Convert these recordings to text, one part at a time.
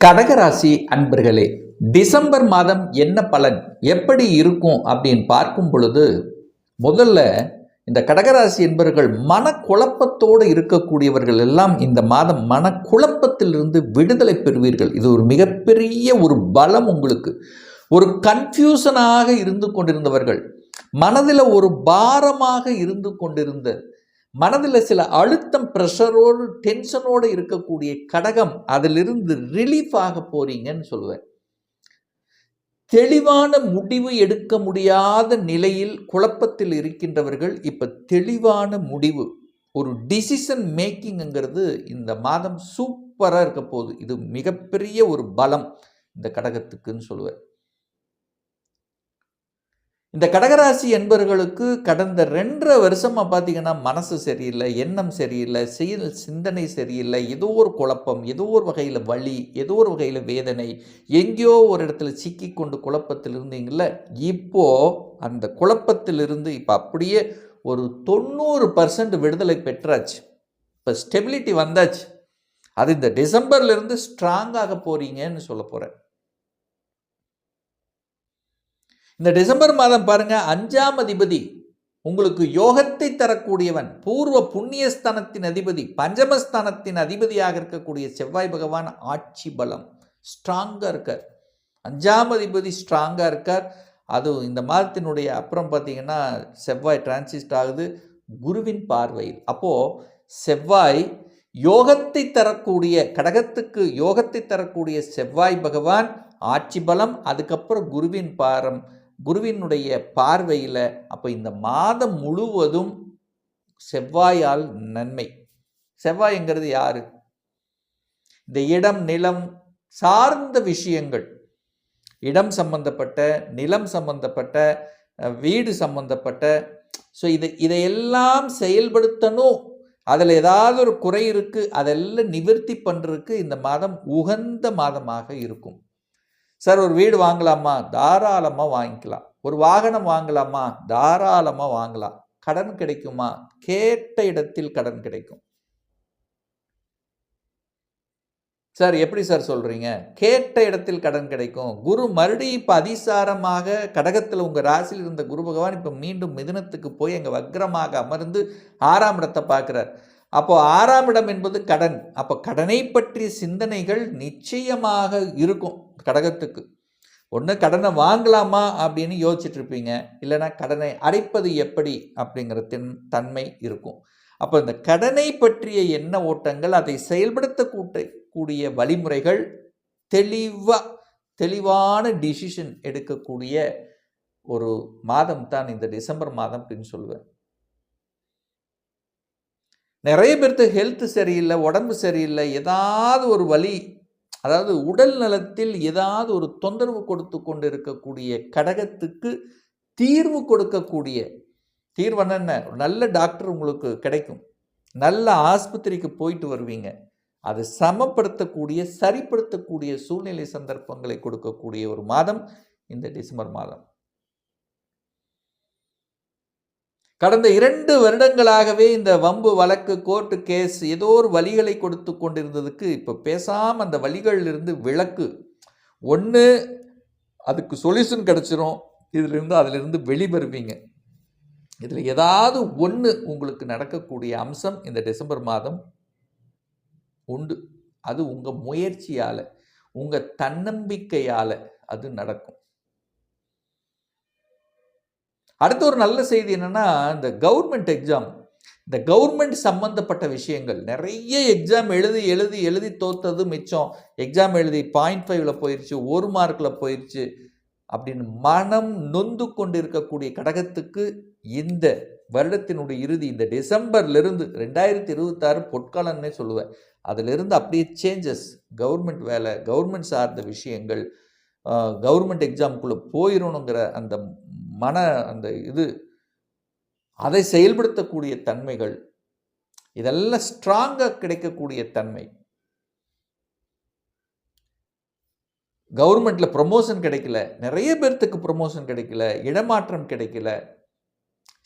கடகராசி அன்பர்களே டிசம்பர் மாதம் என்ன பலன்? எப்படி இருக்கும்? அப்படின்னு பார்க்கும் பொழுது முதல்ல இந்த கடகராசி என்பவர்கள் மனக்குழப்பத்தோடு இருக்கக்கூடியவர்கள் எல்லாம் இந்த மாதம் மனக்குழப்பத்திலிருந்து விடுதலை பெறுவீர்கள். இது ஒரு மிகப்பெரிய ஒரு பலம் உங்களுக்கு. ஒரு கன்ஃபியூஷனாக இருந்து கொண்டிருந்தவர்கள் மனதில் ஒரு பாரமாக இருந்து கொண்டிருந்த மனதில் சில அழுத்தம் ப்ரெஷரோடு டென்ஷனோடு இருக்கக்கூடிய கடகம் அதிலிருந்து ரிலீஃப் ஆக போறீங்கன்னு சொல்லுவேன். தெளிவான முடிவு எடுக்க முடியாத நிலையில் குழப்பத்தில் இருக்கின்றவர்கள் இப்போ தெளிவான முடிவு ஒரு டிசிஷன் மேக்கிங்கிறது இந்த மாதம் சூப்பராக இருக்க போகுது. இது மிகப்பெரிய ஒரு பலம் இந்த கடகத்துக்குன்னு சொல்லுவேன். இந்த கடகராசி என்பவர்களுக்கு கடந்த ரெண்டரை வருஷமாக பார்த்தீங்கன்னா மனசு சரியில்லை எண்ணம் சரியில்லை செயல் சிந்தனை சரியில்லை ஏதோ ஒரு குழப்பம் ஏதோ ஒரு வகையில் வலி ஏதோ ஒரு வகையில் வேதனை எங்கேயோ ஒரு இடத்துல சிக்கி கொண்டு குழப்பத்தில் இருந்தீங்கள இப்போது அந்த குழப்பத்திலிருந்து இப்போ அப்படியே ஒரு தொண்ணூறு பர்சன்ட் விடுதலை பெற்றாச்சு. இப்போ ஸ்டெபிலிட்டி வந்தாச்சு. அது இந்த டிசம்பர்லேருந்து ஸ்ட்ராங்காக போகிறீங்கன்னு சொல்ல போகிறேன் இந்த டிசம்பர் மாதம் பாருங்க அஞ்சாம் அதிபதி உங்களுக்கு யோகத்தை தரக்கூடியவன் பூர்வ புண்ணியஸ்தானத்தின் அதிபதி பஞ்சமஸ்தானத்தின் அதிபதியாக இருக்கக்கூடிய செவ்வாய் பகவான் ஆட்சி பலம் ஸ்ட்ராங்காக இருக்கார். அஞ்சாம் அதிபதி ஸ்ட்ராங்காக இருக்கார். அது இந்த மாதத்தினுடைய அப்புறம் பார்த்தீங்கன்னா செவ்வாய் டிரான்சிஸ்ட் ஆகுது குருவின் பார்வையில். அப்போது செவ்வாய் யோகத்தை தரக்கூடிய கடகத்துக்கு யோகத்தை தரக்கூடிய செவ்வாய் பகவான் ஆட்சி பலம் அதுக்கப்புறம் குருவின் பாரம் குருவினுடைய பார்வையில் அப்போ இந்த மாதம் முழுவதும் செவ்வாயால் நன்மை. செவ்வாய்ங்கிறது யாரு? இந்த இடம் நிலம் சார்ந்த விஷயங்கள். இடம் சம்பந்தப்பட்ட நிலம் சம்பந்தப்பட்ட வீடு சம்பந்தப்பட்ட ஸோ இது இதையெல்லாம் செயல்படுத்தணும். அதில் ஏதாவது ஒரு குறை இருக்குது அதெல்லாம் நிவர்த்தி பண்ணுறதுக்கு இந்த மாதம் உகந்த மாதமாக இருக்கும். சார் ஒரு வீடு வாங்கலாமா? தாராளமாக வாங்கிக்கலாம். ஒரு வாகனம் வாங்கலாமா? தாராளமாக வாங்கலாம். கடன் கிடைக்குமா? கேட்ட இடத்தில் கடன் கிடைக்கும். சார் எப்படி சார் சொல்கிறீங்க கேட்ட இடத்தில் கடன் கிடைக்கும். குரு மறுபடியும் இப்போ அதிசாரமாக கடகத்தில் உங்கள் ராசியில் இருந்த குரு பகவான் இப்போ மீண்டும் மிதுனத்துக்கு போய் எங்கள் வக்ரமாக அமர்ந்து ஆறாம் இடத்தை பார்க்குறார். அப்போ ஆறாம் இடம் என்பது கடன். அப்போ கடனை பற்றிய சிந்தனைகள் நிச்சயமாக இருக்கும் கடகத்துக்கு. ஒன்று கடனை வாங்கலாமா அப்படின்னு யோசிச்சுட்டு இருப்பீங்க. இல்லைன்னா கடனை அடைப்பது எப்படி அப்படிங்கிற தின் தன்மை இருக்கும். அப்போ இந்த கடனை பற்றிய எண்ண ஓட்டங்கள் அதை செயல்படுத்த கூடிய வழிமுறைகள் தெளிவாக தெளிவான டிசிஷன் எடுக்கக்கூடிய ஒரு மாதம் தான் இந்த டிசம்பர் மாதம் அப்படின்னு சொல்லுவேன். நிறைய பேர்த்து ஹெல்த்து சரியில்லை உடம்பு சரியில்லை ஏதாவது ஒரு வழி அதாவது உடல் நலத்தில் ஏதாவது ஒரு தொந்தரவு கொடுத்து கொண்டு இருக்கக்கூடிய கடகத்துக்கு தீர்வு கொடுக்கக்கூடிய தீர்வு என்ன? நல்ல டாக்டர் உங்களுக்கு கிடைக்கும். நல்ல ஆஸ்பத்திரிக்கு போயிட்டு வருவீங்க. அது சமப்படுத்தக்கூடிய சரிப்படுத்தக்கூடிய சூழ்நிலை சந்தர்ப்பங்களை கொடுக்கக்கூடிய ஒரு மாதம் இந்த டிசம்பர் மாதம். கடந்த இரண்டு வருடங்களாகவே இந்த வம்பு வழக்கு கோர்ட்டு கேஸ் ஏதோ ஒரு வழிகளை கொடுத்து கொண்டிருந்ததுக்கு இப்போ பேசாமல் அந்த வழிகளிலிருந்து விளக்கு. ஒன்று அதுக்கு சொல்யூஷன் கிடச்சிரும். இதிலிருந்து அதிலிருந்து வெளிவருவீங்க. இதில் ஏதாவது ஒன்று உங்களுக்கு நடக்கக்கூடிய அம்சம் இந்த டிசம்பர் மாதம் உண்டு. அது உங்கள் முயற்சியால் உங்கள் தன்னம்பிக்கையால் அது நடக்கும். அடுத்த ஒரு நல்ல செய்தி என்னென்னா இந்த கவர்மெண்ட் எக்ஸாம் இந்த கவர்மெண்ட் சம்மந்தப்பட்ட விஷயங்கள். நிறைய எக்ஸாம் எழுதி எழுதி எழுதி தோத்தது மிச்சம். எக்ஸாம் எழுதி பாயிண்ட் ஃபைவ்ல போயிடுச்சு ஒரு மார்க்கில் போயிடுச்சு அப்படின்னு மனம் நொந்து கொண்டு இருக்கக்கூடிய கடகத்துக்கு இந்த வருடத்தினுடைய இறுதி இந்த டிசம்பர்லேருந்து ரெண்டாயிரத்தி இருபத்தாறு பொற்காலன்னே சொல்லுவேன். அதிலிருந்து அப்படியே சேஞ்சஸ் கவர்மெண்ட் வேலை கவர்மெண்ட் சார்ந்த விஷயங்கள் கவர்மெண்ட் எக்ஸாமுக்குள்ளே போயிடணுங்கிற அந்த மன அந்த இது அதை செயல்படுத்தக்கூடிய தன்மைகள் இதெல்லாம் ஸ்ட்ராங்காக கிடைக்கக்கூடிய தன்மை. கவர்மெண்ட்டில் ப்ரொமோஷன் கிடைக்கல. நிறைய பேர்த்துக்கு ப்ரொமோஷன் கிடைக்கல. இடமாற்றம் கிடைக்கல.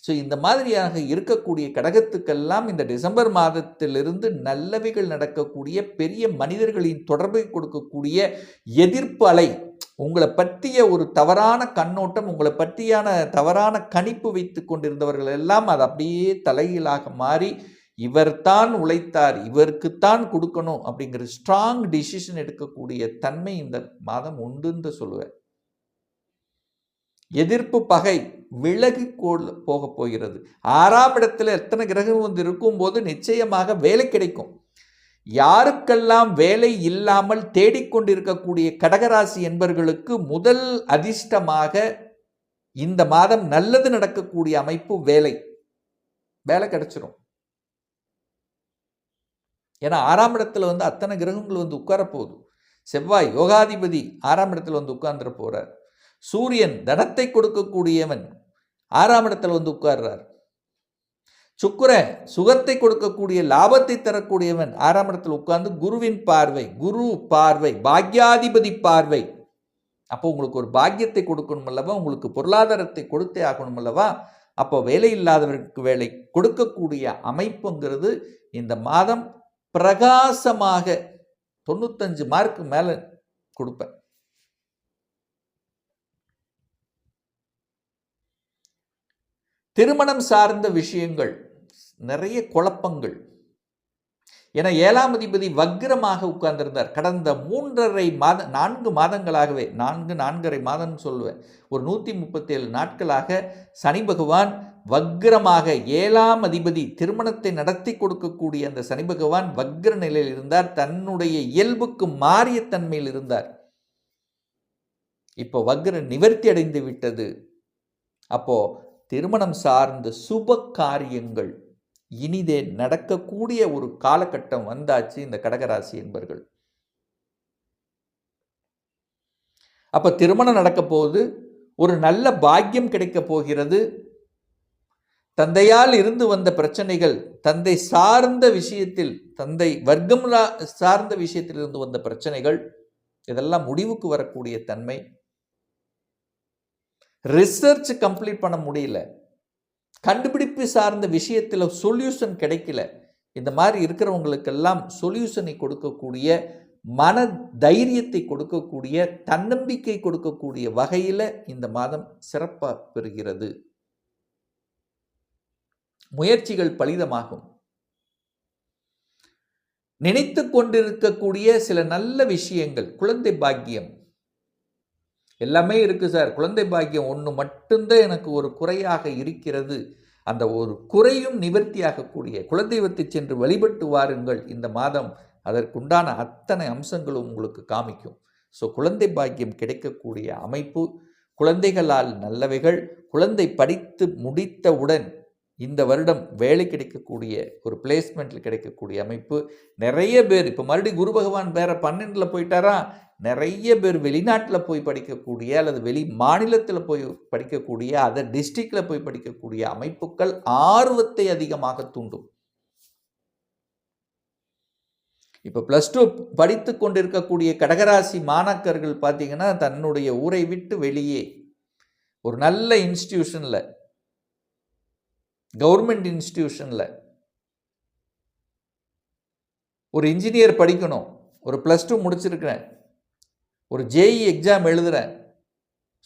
ஸோ இந்த மாதிரியாக இருக்கக்கூடிய கடகத்துக்கெல்லாம் இந்த டிசம்பர் மாதத்திலிருந்து நல்லவைகள் நடக்கக்கூடிய பெரிய மனிதர்களின் தொடர்பை கொடுக்கக்கூடிய எதிர்ப்பு அலை உங்களை பற்றிய ஒரு தவறான கண்ணோட்டம் உங்களை பற்றியான தவறான கணிப்பு வைத்து கொண்டிருந்தவர்கள் எல்லாம் அது அப்படியே தலைகீழாக மாறி இவர்தான் உழைத்தார் இவருக்குத்தான் கொடுக்கணும் அப்படிங்கிற ஸ்ட்ராங் டிசிஷன் எடுக்கக்கூடிய தன்மை இந்த மாதம் உண்டுன்னு சொல்லுவேன். எதிர்ப்பு பகை விலகி போக போகிறது. ஆறாம் இடத்துல எத்தனை கிரகம் வந்து இருக்கும்போது நிச்சயமாக வேலை கிடைக்கும். யாருக்கெல்லாம் வேலை இல்லாமல் தேடிக்கொண்டிருக்கக்கூடிய கடகராசி என்பர்களுக்கு முதல் அதிர்ஷ்டமாக இந்த மாதம் நல்லது நடக்கக்கூடிய அமைப்பு வேலை. வேலை கிடைச்சிரும். ஏன்னா ஆறாம் இடத்துல வந்து அத்தனை கிரகங்கள் வந்து உட்கார போகுது. செவ்வாய் யோகாதிபதி ஆறாம் இடத்துல வந்து உட்கார்ந்துட போகிறார் சூரியன் தனத்தை கொடுக்கக்கூடியவன் ஆறாம் இடத்துல வந்து உட்கார்றார். சுக்கர சுகத்தை கொடுக்கக்கூடிய லாபத்தை தரக்கூடியவன் ஆறாம் இடத்தில் உட்கார்ந்து குருவின் பார்வை குரு பார்வை பாக்யாதிபதி பார்வை. அப்போ உங்களுக்கு ஒரு பாக்கியத்தை கொடுக்கணும் அல்லவா? உங்களுக்கு பொருளாதாரத்தை கொடுத்தே ஆகணும் அல்லவா? அப்போ வேலை இல்லாதவருக்கு வேலை கொடுக்கக்கூடிய அமைப்புங்கிறது இந்த மாதம் பிரகாசமாக தொண்ணூத்தஞ்சு மார்க்கு மேலே கொடுப்பேன். திருமணம் சார்ந்த விஷயங்கள். நிறைய குழப்பங்கள். என ஏழாம் அதிபதி வக்ரமாக உட்கார்ந்திருந்தார். கடந்த மூன்றரை மாத நான்கு மாதங்களாகவே நான்கு நான்கரை மாதம் சொல்லுவேன். ஒரு நூற்றி முப்பத்தேழு நாட்களாக சனி பகவான் வக்ரமாக ஏழாம் அதிபதி திருமணத்தை நடத்தி கொடுக்கக்கூடிய அந்த சனி பகவான் வக்ர நிலையில் இருந்தார். தன்னுடைய இயல்புக்கு மாறிய தன்மையில் இருந்தார். இப்போ வக்ர நிவர்த்தி அடைந்து விட்டது. அப்போ திருமணம் சார்ந்த சுப காரியங்கள் இனிதே நடக்கக்கூடிய ஒரு காலகட்டம் வந்தாச்சு இந்த கடகராசி என்பர்கள். அப்ப திருமணம் நடக்க போகுது ஒரு நல்ல பாக்கியம் கிடைக்க போகிறது. தந்தையால் இருந்து வந்த பிரச்சனைகள் தந்தை சார்ந்த விஷயத்தில் தந்தை வர்க்கம் சார்ந்த விஷயத்தில் இருந்து வந்த பிரச்சனைகள் இதெல்லாம் முடிவுக்கு வரக்கூடிய தன்மை. ரிசர்ச் கம்ப்ளீட் பண்ண முடியல. கண்டுபிடிப்பு சார்ந்த விஷயத்தில் சொல்யூஷன் கிடைக்கல. இந்த மாதிரி இருக்கிறவங்களுக்கெல்லாம் சொல்யூஷனை கொடுக்கக்கூடிய மன தைரியத்தை கொடுக்கக்கூடிய தன்னம்பிக்கை கொடுக்கக்கூடிய வகையில் இந்த மாதம் சிறப்பாக பெறுகிறது. முயற்சிகள் பலிதமாகும். நினைத்து கொண்டிருக்கக்கூடிய சில நல்ல விஷயங்கள் குழந்தை பாக்கியம் எல்லாமே இருக்குது சார். குழந்தை பாக்கியம் ஒன்று மட்டும்தான் எனக்கு ஒரு குறையாக இருக்கிறது. அந்த ஒரு குறையும் நிவர்த்தியாகக்கூடிய குலதெய்வத்தை சென்று வழிபட்டு வாருங்கள் இந்த மாதம். அதற்குண்டான அத்தனை அம்சங்களும் உங்களுக்கு காமிக்கும். ஸோ குழந்தை பாக்கியம் கிடைக்கக்கூடிய அமைப்பு குழந்தைகளால் நல்லவைகள் குழந்தை படித்து முடித்தவுடன் இந்த வருடம் வேலை கிடைக்கக்கூடிய ஒரு பிளேஸ்மெண்ட்டில் கிடைக்கக்கூடிய அமைப்பு. நிறைய பேர் இப்போ மறுபடியும் குரு பகவான் வேற பன்னெண்டில் போயிட்டாரா? நிறைய பேர் வெளிநாட்டில் போய் படிக்கக்கூடிய அல்லது வெளி மாநிலத்தில் போய் படிக்கக்கூடிய அதர் டிஸ்ட்ரிக்டில் போய் படிக்கக்கூடிய அமைப்புகள் ஆர்வத்தை அதிகமாக தூண்டும். இப்போ ப்ளஸ் டூ படித்து கொண்டிருக்கக்கூடிய கடகராசி மாணாக்கர்கள் பார்த்தீங்கன்னா தன்னுடைய ஊரை விட்டு வெளியே ஒரு நல்ல இன்ஸ்டிடியூஷனில் கவர்மெண்ட் இன்ஸ்டிடியூஷனில் ஒரு இன்ஜினியர் படிக்கணும். ஒரு ப்ளஸ் டூ முடிச்சிருக்கிறேன். ஒரு ஜேஇ எக்ஸாம் எழுதுகிறேன்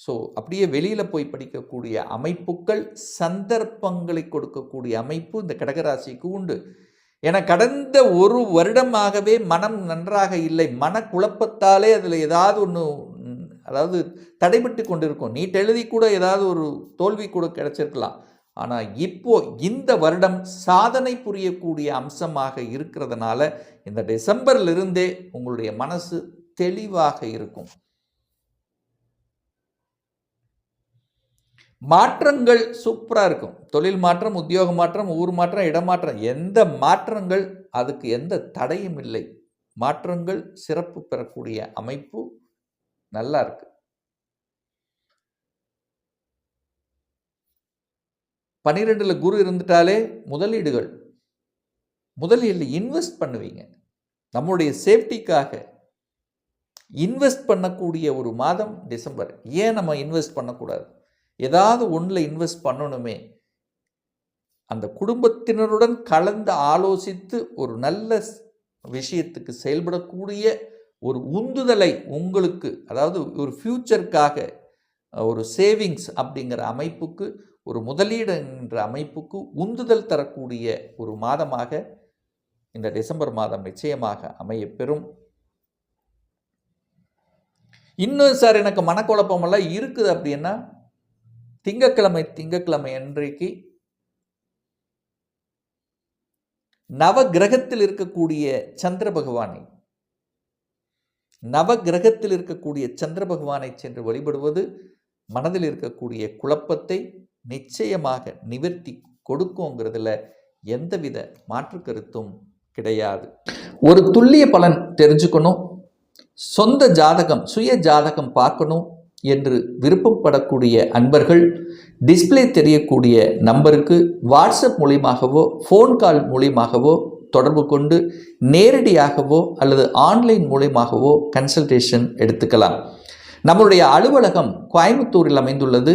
ஸோ அப்படியே வெளியில் போய் படிக்கக்கூடிய அமைப்புகள் சந்தர்ப்பங்களை கொடுக்கக்கூடிய அமைப்பு இந்த கடகராசிக்கு உண்டு. என கடந்த ஒரு வருடமாகவே மனம் நன்றாக இல்லை. மனக்குழப்பத்தாலே அதில் ஏதாவது ஒன்று அதாவது தடைபட்டு கொண்டிருக்கும். நீட் எழுதி கூட ஏதாவது ஒரு தோல்வி கூட கிடச்சிருக்கலாம். ஆனால் இப்போ இந்த வருடம் சாதனை புரியக்கூடிய அம்சமாக இருக்கிறதுனால இந்த டிசம்பர்லிருந்தே உங்களுடைய மனசு தெளிவாக இருக்கும். மாற்றங்கள் சூப்பராக இருக்கும். தொழில் மாற்றம் உத்தியோக மாற்றம் ஊர் மாற்றம் இடமாற்றம் எந்த மாற்றங்கள் அதுக்கு எந்த தடையும் இல்லை. மாற்றங்கள் சிறப்பு பெறக்கூடிய அமைப்பு நல்லா இருக்குது பன்னிரெண்டில் குரு இருந்துட்டாலே முதலீடுகள். முதலீடில் இன்வெஸ்ட் பண்ணுவீங்க. நம்முடைய சேஃப்டிக்காக இன்வெஸ்ட் பண்ணக்கூடிய ஒரு மாதம் டிசம்பர். ஏன் நம்ம இன்வெஸ்ட் பண்ணக்கூடாது? ஏதாவது ஒன்றில் இன்வெஸ்ட் பண்ணணுமே. அந்த குடும்பத்தினருடன் கலந்து ஆலோசித்து ஒரு நல்ல விஷயத்துக்கு செயல்படக்கூடிய ஒரு உந்துதலை உங்களுக்கு அதாவது ஒரு ஃப்யூச்சருக்காக ஒரு சேவிங்ஸ் அப்படிங்கிற அமைப்புக்கு ஒரு முதலீடு என்ற அமைப்புக்கு உந்துதல் தரக்கூடிய ஒரு மாதமாக இந்த டிசம்பர் மாதம் நிச்சயமாக அமையப்பெறும் இன்னும் சார் எனக்கு மனக்குழப்பமெல்லாம் இருக்குது அப்படின்னா திங்கக்கிழமை திங்கக்கிழமை அன்றைக்கு நவ கிரகத்தில் இருக்கக்கூடிய சந்திர பகவானை நவ கிரகத்தில் இருக்கக்கூடிய சந்திர பகவானை சென்று வழிபடுவது மனதில் இருக்கக்கூடிய குழப்பத்தை நிச்சயமாக நிவர்த்தி கொடுக்குங்கிறதுல எந்தவித மாற்று கருத்தும் கிடையாது. ஒரு துல்லிய பலன் தெரிஞ்சுக்கணும். சொந்த ஜாதகம் சுய ஜாதகம் பார்க்கணும் என்று விருப்பப்படக்கூடிய அன்பர்கள் டிஸ்ப்ளே தெரியக்கூடிய நம்பருக்கு வாட்ஸ்அப் மூலியமாகவோ ஃபோன் கால் மூலியமாகவோ தொடர்பு கொண்டு நேரடியாகவோ அல்லது ஆன்லைன் மூலியமாகவோ கன்சல்டேஷன் எடுத்துக்கலாம். நம்மளுடைய அலுவலகம் கோயம்புத்தூரில் அமைந்துள்ளது.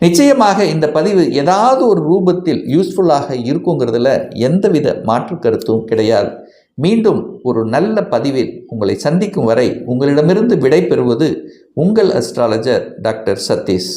நிச்சயமாக இந்த பதிவு ஏதாவது ஒரு ரூபத்தில் யூஸ்ஃபுல்லாக இருக்குங்கிறதுல எந்தவித மாற்று கருத்தும் கிடையாது. மீண்டும் ஒரு நல்ல பதிவில் உங்களை சந்திக்கும் வரை உங்களிடமிருந்து விடை பெறுவது உங்கள் அஸ்ட்ராலஜர் டாக்டர் சதீஷ்.